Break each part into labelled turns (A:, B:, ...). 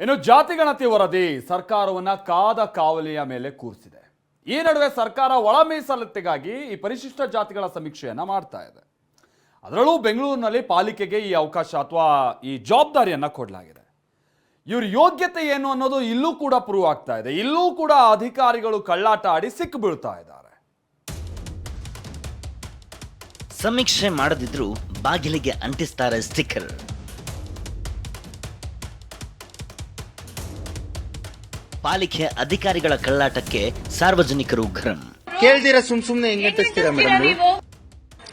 A: ಇನ್ನು ಜಾತಿ ಗಣತಿ ವರದಿ ಸರ್ಕಾರವನ್ನ ಕಾದ ಕಾವಲಿಯ ಮೇಲೆ ಕೂರಿಸಿದೆ. ಈ ನಡುವೆ ಸರ್ಕಾರ ಒಳ ಮೀಸಲತೆಗಾಗಿ ಈ ಪರಿಶಿಷ್ಟ ಜಾತಿಗಳ ಸಮೀಕ್ಷೆಯನ್ನು ಮಾಡ್ತಾ ಇದೆ. ಅದರಲ್ಲೂ ಬೆಂಗಳೂರಿನಲ್ಲಿ ಪಾಲಿಕೆಗೆ ಈ ಅವಕಾಶ ಅಥವಾ ಈ ಜವಾಬ್ದಾರಿಯನ್ನು ಕೊಡಲಾಗಿದೆ. ಇವ್ರ ಯೋಗ್ಯತೆ ಏನು ಅನ್ನೋದು ಇಲ್ಲೂ ಕೂಡ ಪ್ರೂವ್ ಆಗ್ತಾ ಇದೆ. ಇಲ್ಲೂ ಕೂಡ ಅಧಿಕಾರಿಗಳು ಕಳ್ಳಾಟ ಆಡಿ ಸಿಕ್ಕಿ ಬೀಳ್ತಾ ಇದ್ದಾರೆ.
B: ಸಮೀಕ್ಷೆ ಮಾಡದಿದ್ರು ಬಾಗಿಲಿಗೆ ಅಂಟಿಸ್ತಾರೆ ಸ್ಟಿಕ್ಕರ್. ಪಾಲಿಕೆ ಅಧಿಕಾರಿಗಳ ಕಳ್ಳಾಟಕ್ಕೆ ಸಾರ್ವಜನಿಕರು ಗರಂ
C: ಕೇಳ್ದಿರ ಸುಮ್ ಸುಮ್ನೆ ಹೆಂಗ್ ಅಂಟಿಸ್ತೀರಾ ಮೇಡಮ್ ನೀವು?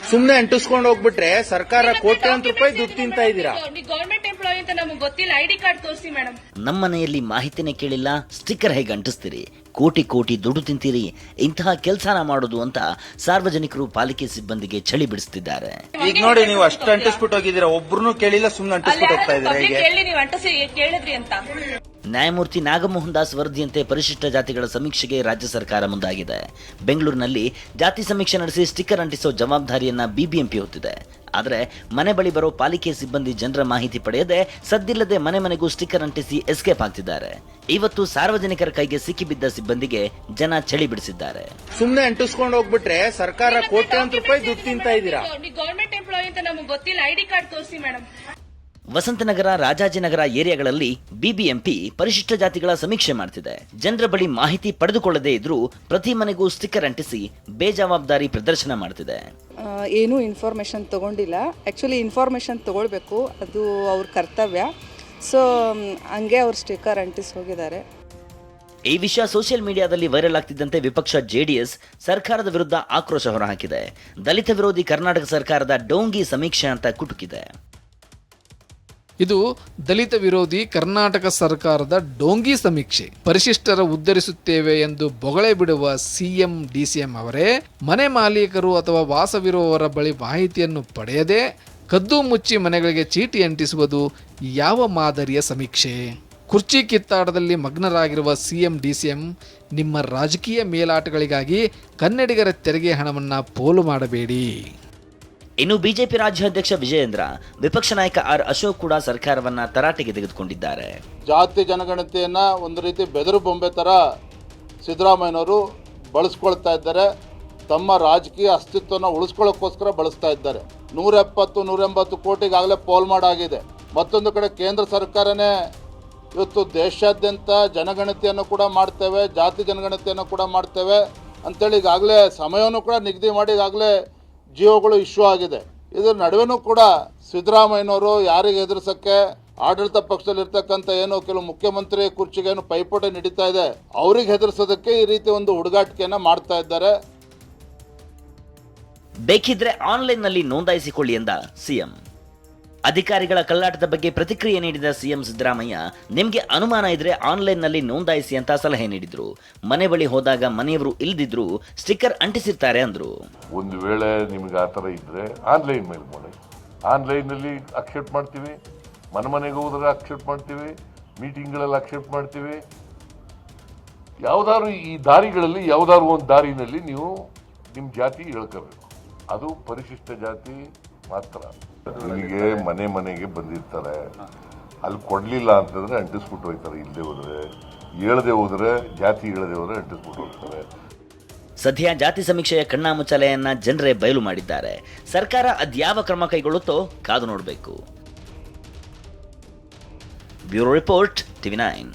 C: ಸುಮ್ನೆ ಅಂಟಿಸ್ಕೊಂಡು ಹೋಗ್ಬಿಟ್ರೆ ಸರ್ಕಾರ ಕೋಟ್ಯಾಂತರ ರೂಪಾಯಿ ದುಡ್ಡು ತಿಂತಾ ಇದ್ದೀರಾ?
D: ನೀವು ಗೌರ್ಮೆಂಟ್ ಎಂಪ್ಲಾಯಿ ಅಂತ ನಮಗೆ ಗೊತ್ತಿಲ್ಲ. ಐಡಿ ಕಾರ್ಡ್ ತೋರಿಸಿ ಮೇಡಮ್.
B: ನಮ್ಮನೆಯಲ್ಲಿ ಮಾಹಿತಿನೇ ಕೇಳಿಲ್ಲ. ಸ್ಟಿಕ್ಕರ್ ಹೇಗೆ ಅಂಟಿಸ್ತೀರಿ? ಕೋಟಿ ಕೋಟಿ ದುಡ್ಡು ತಿಂತೀರಿ. ಇಂತಹ ಕೆಲಸನ ಮಾಡೋದು ಅಂತ ಸಾರ್ವಜನಿಕರು ಪಾಲಿಕೆ ಸಿಬ್ಬಂದಿಗೆ ಚಳಿ ಬಿಡಿಸ್ತಿದ್ದಾರೆ.
C: ಈಗ ನೋಡಿ ನೀವು ಅಷ್ಟು ಅಂಟಿಸ್ಬಿಟ್ಟು ಹೋಗಿದ್ದೀರಾ? ಒಬ್ರು ಕೇಳಿಲ್ಲ ಸುಮ್ನೆ ಅಂಟಿಸ್ಬಿಟ್ಟು ಹೋಗ್ತಾ ಹೇಗೆ?
D: ಹೇಳಿ ನೀವು ಅಂಟಸಿ ಕೇಳಿದ್ರಿ ಅಂತ.
B: ನ್ಯಾಯಮೂರ್ತಿ ನಾಗಮೋಹನ್ ದಾಸ್ ವರದಿಯಂತೆ ಪರಿಶಿಷ್ಟ ಜಾತಿಗಳ ಸಮೀಕ್ಷೆಗೆ ರಾಜ್ಯ ಸರ್ಕಾರ ಮುಂದಾಗಿದೆ. ಬೆಂಗಳೂರಿನಲ್ಲಿ ಜಾತಿ ಸಮೀಕ್ಷೆ ನಡೆಸಿ ಸ್ಟಿಕ್ಕರ್ ಅಂಟಿಸೋ ಜವಾಬ್ದಾರಿಯನ್ನ ಬಿಬಿಎಂಪಿ ಹೊತ್ತಿದೆ. ಆದರೆ ಮನೆ ಬಳಿ ಬರೋ ಪಾಲಿಕೆ ಸಿಬ್ಬಂದಿ ಜನರ ಮಾಹಿತಿ ಪಡೆಯದೆ ಸದ್ದಿಲ್ಲದೆ ಮನೆ ಮನೆಗೂ ಸ್ಟಿಕ್ಕರ್ ಅಂಟಿಸಿ ಎಸ್ಕೇಪ್ ಆಗ್ತಿದ್ದಾರೆ. ಇವತ್ತು ಸಾರ್ವಜನಿಕರ ಕೈಗೆ ಸಿಕ್ಕಿಬಿದ್ದ ಸಿಬ್ಬಂದಿಗೆ ಜನ ಚಳಿ ಬಿಡಿಸಿದ್ದಾರೆ.
C: ಸುಮ್ಮನೆ ಅಂಟಿಸ್ಕೊಂಡು ಹೋಗ್ಬಿಟ್ರೆ ಸರ್ಕಾರ ಕೋಟ್ಯಾಂತರ ರೂಪಾಯಿ ದುಡ್ಡು ತಿಂತ ಇದ್ದೀರಾ
D: ನೀವು ಗೌರ್ಮೆಂಟ್ ಎಂಪ್ಲಾಯಿ ಅಂತ ನಮಗೆ ಗೊತ್ತಿಲ್ಲ. ಐಡಿ ಕಾರ್ಡ್ ತೋರಿಸಿ ಮೇಡಮ್.
B: ವಸಂತನಗರ ರಾಜಾಜಿನಗರ ಏರಿಯಾಗಳಲ್ಲಿ ಬಿಬಿಎಂಪಿ ಪರಿಶಿಷ್ಟ ಜಾತಿಗಳ ಸಮೀಕ್ಷೆ ಮಾಡ್ತಿದೆ. ಜನರ ಬಳಿ ಮಾಹಿತಿ ಪಡೆದುಕೊಳ್ಳದೇ ಇದ್ರೂ ಪ್ರತಿ ಮನೆಗೂ ಸ್ಟಿಕ್ಕರ್ ಅಂಟಿಸಿ ಬೇಜವಾಬ್ದಾರಿ ಪ್ರದರ್ಶನ ಮಾಡ್ತಿದೆ.
E: ಏನು ಏನೂ ಇನ್ಫಾರ್ಮೇಷನ್ ತಗೊಂಡಿಲ್ಲ. ಆ್ಯಕ್ಚುಲಿ ಇನ್ಫಾರ್ಮೇಷನ್ ತೊಗೊಳ್ಬೇಕು. ಅದು ಅವ್ರ ಕರ್ತವ್ಯ. ಸೊ ಹಂಗೆ ಅವ್ರು ಸ್ಟಿಕ್ಕರ್ ಅಂಟಿಸಿ ಹೋಗಿದ್ದಾರೆ.
B: ಈ ವಿಷಯ ಸೋಷಿಯಲ್ ಮೀಡಿಯಾದಲ್ಲಿ ವೈರಲ್ ಆಗ್ತಿದ್ದಂತೆ ವಿಪಕ್ಷ ಜೆಡಿಎಸ್ ಸರ್ಕಾರದ ವಿರುದ್ಧ ಆಕ್ರೋಶ ಹೊರಹಾಕಿದೆ. ದಲಿತ ವಿರೋಧಿ ಕರ್ನಾಟಕ ಸರ್ಕಾರದ ಡೋಂಗಿ ಸಮೀಕ್ಷೆ ಅಂತ ಕುಟುಕಿದೆ.
F: ಇದು ದಲಿತ ವಿರೋಧಿ ಕರ್ನಾಟಕ ಸರ್ಕಾರದ ಡೋಂಗಿ ಸಮೀಕ್ಷೆ. ಪರಿಶಿಷ್ಟರ ಉದ್ಧರಿಸುತ್ತೇವೆ ಎಂದು ಬೊಗಳೆ ಬಿಡುವ ಸಿಎಂ, ಡಿಸಿಎಂ ಅವರೇ, ಮನೆ ಮಾಲೀಕರು ಅಥವಾ ವಾಸವಿರುವವರ ಬಳಿ ಮಾಹಿತಿಯನ್ನು ಪಡೆಯದೆ ಕದ್ದು ಮುಚ್ಚಿ ಮನೆಗಳಿಗೆ ಚೀಟಿ ಅಂಟಿಸುವುದು ಯಾವ ಮಾದರಿಯ ಸಮೀಕ್ಷೆ? ಕುರ್ಚಿ ಕಿತ್ತಾಟದಲ್ಲಿ ಮಗ್ನರಾಗಿರುವ ಸಿಎಂ, ಡಿಸಿಎಂ ನಿಮ್ಮ ರಾಜಕೀಯ ಮೇಲಾಟಗಳಿಗಾಗಿ ಕನ್ನಡಿಗರ ತೆರಿಗೆ ಹಣವನ್ನು ಪೋಲು ಮಾಡಬೇಡಿ.
B: ಇನ್ನು ಬಿಜೆಪಿ ರಾಜ್ಯಾಧ್ಯಕ್ಷ ವಿಜಯೇಂದ್ರ, ವಿಪಕ್ಷ ನಾಯಕ ಆರ್ ಅಶೋಕ್ ಕೂಡ ಸರ್ಕಾರವನ್ನ ತರಾಟೆಗೆ ತೆಗೆದುಕೊಂಡಿದ್ದಾರೆ.
G: ಜಾತಿ ಜನಗಣತಿಯನ್ನ ಒಂದು ರೀತಿ ಬೆದರು ಬೊಂಬೆ ತರ ಸಿದ್ದರಾಮಯ್ಯನವರು ಬಳಸ್ಕೊಳ್ತಾ ಇದ್ದಾರೆ. ತಮ್ಮ ರಾಜಕೀಯ ಅಸ್ತಿತ್ವನ ಉಳಿಸ್ಕೊಳ್ಳೋಕ್ಕೋಸ್ಕರ ಬಳಸ್ತಾ ಇದ್ದಾರೆ. ನೂರ ಎಪ್ಪತ್ತು ನೂರ ಎಂಬತ್ತು ಕೋಟಿಗಾಗಲೇ ಪೋಲ್ ಮಾಡಾಗಿದೆ ಮತ್ತೊಂದು ಕಡೆ ಕೇಂದ್ರ ಸರ್ಕಾರನೇ ಇವತ್ತು ದೇಶಾದ್ಯಂತ ಜನಗಣತಿಯನ್ನು ಕೂಡ ಮಾಡ್ತೇವೆ, ಜಾತಿ ಜನಗಣತಿಯನ್ನು ಕೂಡ ಮಾಡ್ತೇವೆ ಅಂತೇಳಿ ಈಗಾಗಲೇ ಸಮಯವನ್ನು ಕೂಡ ನಿಗದಿ ಮಾಡಿ ಈಗಾಗಲೇ ಜಿಯೋಗಳು ಇಶ್ಯೂ ಆಗಿದೆ. ಇದರ ನಡುವೆನೂ ಕೂಡ ಸಿದ್ದರಾಮಯ್ಯನವರು ಯಾರಿಗೆ ಎದುರಿಸಕ್ಕೆ ಆಡಳಿತ ಪಕ್ಷದಲ್ಲಿ ಇರ್ತಕ್ಕಂಥ ಏನು ಕೆಲವು ಮುಖ್ಯಮಂತ್ರಿ ಕುರ್ಚಿಗೆ ಏನು ಪೈಪೋಟಿ ನಡೀತಾ ಇದೆ, ಅವ್ರಿಗೆ ಹೆದರ್ಸೋದಕ್ಕೆ ಈ ರೀತಿ ಒಂದು ಹುಡುಗಾಟಿಕೆಯನ್ನು ಮಾಡ್ತಾ ಇದ್ದಾರೆ.
B: ಬೇಕಿದ್ರೆ ಆನ್ಲೈನ್ನಲ್ಲಿ ನೋಂದಾಯಿಸಿಕೊಳ್ಳಿ ಎಂದ ಸಿಎಂ. ಅಧಿಕಾರಿಗಳ ಕಳ್ಳಾಟದ ಬಗ್ಗೆ ಪ್ರತಿಕ್ರಿಯೆ ನೀಡಿದ ಸಿಎಂ ಸಿದ್ದರಾಮಯ್ಯ, ನಿಮಗೆ ಅನುಮಾನ ಇದ್ರೆ ಆನ್ಲೈನ್ನಲ್ಲಿ ನೋಂದಾಯಿಸಿ ಅಂತ ಸಲಹೆ ನೀಡಿದ್ರು. ಮನೆ ಬಳಿ ಹೋದಾಗ ಮನೆಯವರು ಇಲ್ದಿದ್ರು ಸ್ಟಿಕ್ಕರ್ ಅಂಟಿಸಿರ್ತಾರೆ ಅಂದ್ರು.
H: ಒಂದು ವೇಳೆ ನಿಮ್ಗೆ ಆ ಥರ ಇದ್ರೆ ಆನ್ಲೈನ್ ಮೇಲೆ ಮಾಡಿ. ಆನ್ಲೈನಲ್ಲಿ ಅಕ್ಸೆಪ್ಟ್ ಮಾಡ್ತೀವಿ. ಮನೆ ಮನೆಗೆ ಹೋದ್ರೆ ಅಕ್ಸೆಪ್ಟ್ ಮಾಡ್ತೀವಿ. ಮೀಟಿಂಗ್ಗಳಲ್ಲಿ ಅಕ್ಸೆಪ್ಟ್ ಮಾಡ್ತೀವಿ. ಯಾವುದಾದ್ರು ಈ ದಾರಿಗಳಲ್ಲಿ, ಯಾವುದಾದ್ರು ಒಂದು ದಾರಿನಲ್ಲಿ ನೀವು ನಿಮ್ಮ ಜಾತಿ ಹೇಳ್ಕೋಬೇಕು. ಅದು ಪರಿಶಿಷ್ಟ ಜಾತಿ ಮಾತ್ರ. ಇಲ್ಲಿಗೆ ಮನೆ ಮನೆಗೆ ಬಂದಿರ್ತಾರೆ. ಅಲ್ಲಿ ಕೊಡಲಿಲ್ಲ ಅಂತಂದ್ರೆ ಅಂಟಿಸ್ಬಿಟ್ಟು ಹೋಗ್ತಾರೆ. ಇಲ್ಲದೆ ಹೋದ್ರೆ ಹೇಳದೆ ಹೋದ್ರೆ ಜಾತಿ ಹೇಳದೆ ಹೋದ್ರೆ ಅಂಟಿಸ್ಬಿಟ್ಟು ಹೋಗ್ತಾರೆ.
B: ಸದ್ಯ ಜಾತಿ ಸಮೀಕ್ಷೆಯ ಕಣ್ಣಾಮುಚ್ಚಾಲೆಯನ್ನ ಜನರೇ ಬಯಲು ಮಾಡಿದ್ದಾರೆ. ಸರ್ಕಾರ ಅದ್ಯಾವ ಕ್ರಮ ಕೈಗೊಳ್ಳುತ್ತೋ ಕಾದು ನೋಡಬೇಕು. Bureau report TV nine.